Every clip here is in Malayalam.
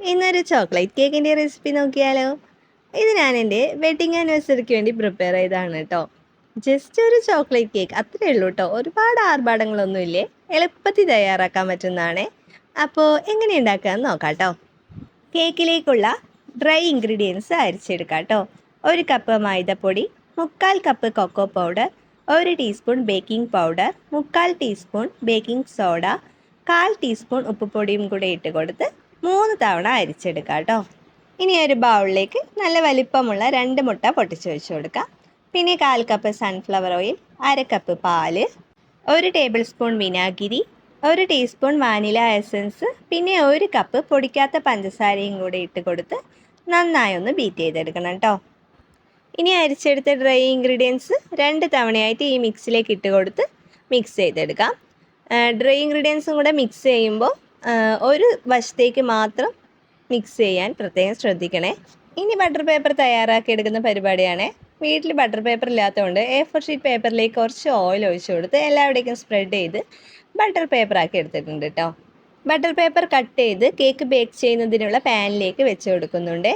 ഇന്നൊരു ചോക്ലേറ്റ് കേക്കിന്റെ റെസിപ്പി നോക്കിയാലോ? ഇത് ഞാൻ എന്റെ വെഡിങ് ആനിവേഴ്സറിക്ക് വേണ്ടി പ്രിപ്പയർ ചെയ്തതാണ് കേട്ടോ ജസ്റ്റ് ഒരു ചോക്ലേറ്റ് കേക്ക് അത്രയേ ഉള്ളൂ കേട്ടോ ഒരുപാട് ആർഭാടങ്ങളൊന്നും ഇല്ലേ എളുപ്പത്തിൽ തയ്യാറാക്കാൻ പറ്റുന്നതാണ്. അപ്പോൾ എങ്ങനെ ഉണ്ടാക്കാമെന്ന് നോക്കാം കേട്ടോ കേക്കിലേക്കുള്ള ഡ്രൈ ഇൻഗ്രീഡിയൻസ് അരിച്ചെടുക്കാം കേട്ടോ ഒരു കപ്പ് മൈദപ്പൊടി മുക്കാൽ കപ്പ് കൊക്കോ പൗഡർ ഒരു ടീസ്പൂൺ ബേക്കിംഗ് പൗഡർ മുക്കാൽ ടീസ്പൂൺ ബേക്കിംഗ് സോഡ കാൽ ടീസ്പൂൺ ഉപ്പുപൊടിയും കൂടെ ഇട്ട് കൊടുത്ത് മൂന്ന് തവണ അരിച്ചെടുക്കുക കേട്ടോ. ഇനി ഒരു ബൗളിലേക്ക് നല്ല വലിപ്പമുള്ള രണ്ട് മുട്ട പൊട്ടിച്ച് വെച്ച് കൊടുക്കുക പിന്നെ കാൽ കപ്പ് സൺഫ്ലവർ ഓയിൽ അര കപ്പ് പാൽ ഒരു ടേബിൾ സ്പൂൺ വിനാഗിരി ഒരു ടീസ്പൂൺ വാനില എസൻസ് പിന്നെ ഒരു കപ്പ് പൊടിക്കാത്ത പഞ്ചസാരയും കൂടി ഇട്ട് കൊടുത്ത് നന്നായി ഒന്ന് ബീറ്റ് ചെയ്തെടുക്കണം കേട്ടോ. ഇനി അരിച്ചെടുത്ത ഡ്രൈ ഇൻഗ്രീഡിയൻസ് രണ്ട് തവണയായിട്ട് ഈ മിക്സിലേക്ക് ഇട്ട് കൊടുത്ത് മിക്സ് ചെയ്തെടുക്കാം. ഡ്രൈ ഇൻഗ്രീഡിയൻസും കൂടെ മിക്സ് ചെയ്യുമ്പോൾ ഒരു വശത്തേക്ക് മാത്രം മിക്സ് ചെയ്യാൻ പ്രത്യേകം ശ്രദ്ധിക്കണേ. ഇനി ബട്ടർ പേപ്പർ തയ്യാറാക്കി എടുക്കുന്ന പരിപാടിയാണ്. വീട്ടിൽ ബട്ടർ പേപ്പർ ഇല്ലാത്തതുകൊണ്ട് എ ഫോർ ഷീറ്റ് പേപ്പറിലേക്ക് കുറച്ച് ഓയിൽ ഒഴിച്ചു കൊടുത്ത് എല്ലാവിടേക്കും സ്പ്രെഡ് ചെയ്ത് ബട്ടർ പേപ്പർ ആക്കി എടുത്തിട്ടുണ്ട് കേട്ടോ ബട്ടർ പേപ്പർ കട്ട് ചെയ്ത് കേക്ക് ബേക്ക് ചെയ്യുന്നതിനുള്ള പാനിലേക്ക് വെച്ച് കൊടുക്കുന്നുണ്ട്.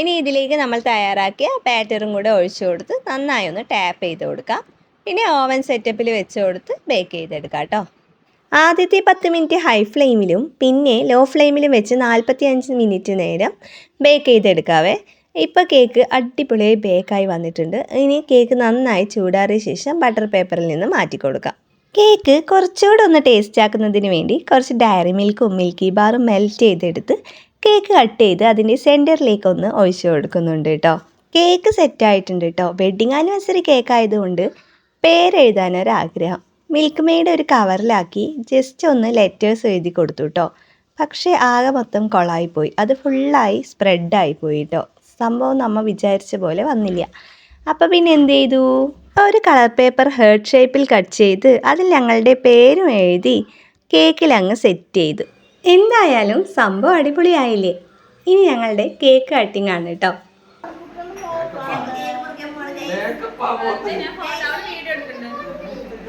ഇനി ഇതിലേക്ക് നമ്മൾ തയ്യാറാക്കിയ ബാറ്ററും കൂടെ ഒഴിച്ചു കൊടുത്ത് നന്നായി ഒന്ന് ടാപ്പ് ചെയ്ത് കൊടുക്കാം. ഇനി ഓവൻ സെറ്റപ്പിൽ വെച്ച് കൊടുത്ത് ബേക്ക് ചെയ്തെടുക്കാം കേട്ടോ ആദ്യത്തെ പത്ത് മിനിറ്റ് ഹൈ ഫ്ലെയിമിലും പിന്നെ ലോ ഫ്ലെയിമിലും വെച്ച് നാൽപ്പത്തി അഞ്ച് മിനിറ്റ് നേരം ബേക്ക് ചെയ്തെടുക്കാവേ. ഇപ്പോൾ കേക്ക് അടിപൊളിയായി ബേക്കായി വന്നിട്ടുണ്ട്. ഇനി കേക്ക് നന്നായി ചൂടാറിയ ശേഷം ബട്ടർ പേപ്പറിൽ നിന്ന് മാറ്റി കൊടുക്കാം. കേക്ക് കുറച്ചുകൂടെ ഒന്ന് ടേസ്റ്റ് ആക്കുന്നതിന് വേണ്ടി കുറച്ച് ഡയറി മിൽക്കും മിൽക്കി ബാറും മെൽറ്റ് ചെയ്തെടുത്ത് കേക്ക് കട്ട് ചെയ്ത് അതിന്റെ സെന്ററിലേക്ക് ഒന്ന് ഒഴിച്ചു കൊടുക്കുന്നുണ്ട് കേട്ടോ. കേക്ക് സെറ്റായിട്ടുണ്ട് കേട്ടോ. വെഡ്ഡിങ് ആനിവേഴ്സറി കേക്ക് ആയതുകൊണ്ട് പേരെഴുതാനൊരാഗ്രഹം മിൽക്ക് മെയ്ഡ് ഒരു കവറിലാക്കി ജസ്റ്റ് ഒന്ന് ലെറ്റേഴ്സ് എഴുതി കൊടുത്തു കേട്ടോ പക്ഷേ ആകെ മൊത്തം കൊളായിപ്പോയി. അത് ഫുള്ളായി സ്പ്രെഡായി പോയി കേട്ടോ സംഭവം നമ്മൾ വിചാരിച്ച പോലെ വന്നില്ല. അപ്പോൾ പിന്നെ എന്ത് ചെയ്തു? ഒരു കളർ പേപ്പർ ഹേർട്ട് ഷേപ്പിൽ കട്ട് ചെയ്ത് അതിൽ ഞങ്ങളുടെ പേരും എഴുതി കേക്കിൽ അങ്ങ് സെറ്റ് ചെയ്തു. എന്തായാലും സംഭവം അടിപൊളിയായില്ലേ? ഇനി ഞങ്ങളുടെ കേക്ക് കട്ടിംഗ് ആണ് കേട്ടോ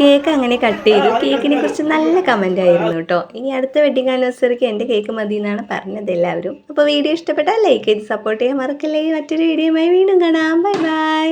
കേക്ക് അങ്ങനെ കട്ട് ചെയ്തു. കേക്കിനെ കുറിച്ച് നല്ല കമന്റ് ആയിരുന്നു കേട്ടോ. ഇനി അടുത്ത വെഡിങ് ആനിവേഴ്സറിക്ക് എന്റെ കേക്ക് മതി എന്നാണ് പറഞ്ഞത് എല്ലാവരും. അപ്പോൾ വീഡിയോ ഇഷ്ടപ്പെട്ടാൽ ലൈക്ക് ചെയ്ത് സപ്പോർട്ട് ചെയ്യാൻ മറക്കല്ലേ. മറ്റൊരു വീഡിയോയുമായി വീണ്ടും കാണാം. Bye bye